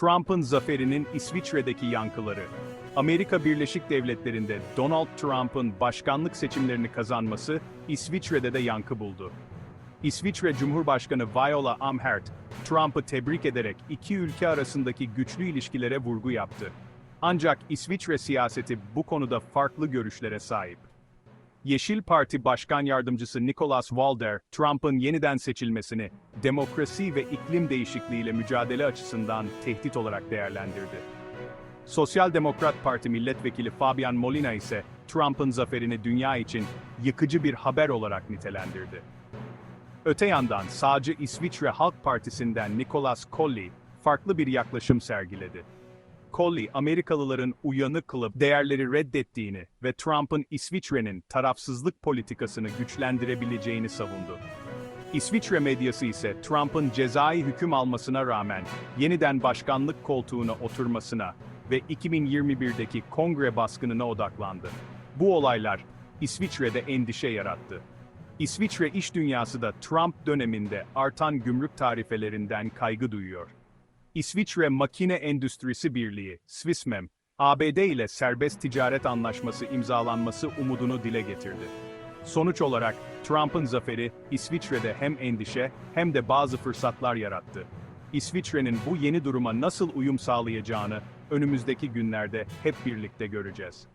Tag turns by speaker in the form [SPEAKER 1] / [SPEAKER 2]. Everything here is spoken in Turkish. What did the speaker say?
[SPEAKER 1] Trump'ın zaferinin İsviçre'deki yankıları. Amerika Birleşik Devletleri'nde Donald Trump'ın başkanlık seçimlerini kazanması İsviçre'de de yankı buldu. İsviçre Cumhurbaşkanı Viola Amherd, Trump'ı tebrik ederek iki ülke arasındaki güçlü ilişkilere vurgu yaptı. Ancak İsviçre siyaseti bu konuda farklı görüşlere sahip. Yeşil Parti Başkan Yardımcısı Nicolas Walder, Trump'ın yeniden seçilmesini demokrasi ve iklim değişikliğiyle mücadele açısından tehdit olarak değerlendirdi. Sosyal Demokrat Parti Milletvekili Fabian Molina ise Trump'ın zaferini dünya için yıkıcı bir haber olarak nitelendirdi. Öte yandan sağcı İsviçre Halk Partisi'nden Nicolas Colli farklı bir yaklaşım sergiledi. Colli, Amerikalıların uyanık kılıp değerleri reddettiğini ve Trump'ın İsviçre'nin tarafsızlık politikasını güçlendirebileceğini savundu. İsviçre medyası ise Trump'ın cezai hüküm almasına rağmen yeniden başkanlık koltuğuna oturmasına ve 2021'deki kongre baskınına odaklandı. Bu olaylar İsviçre'de endişe yarattı. İsviçre iş dünyası da Trump döneminde artan gümrük tarifelerinden kaygı duyuyor. İsviçre Makine Endüstrisi Birliği, Swissmem, ABD ile serbest ticaret anlaşması imzalanması umudunu dile getirdi. Sonuç olarak Trump'ın zaferi İsviçre'de hem endişe hem de bazı fırsatlar yarattı. İsviçre'nin bu yeni duruma nasıl uyum sağlayacağını önümüzdeki günlerde hep birlikte göreceğiz.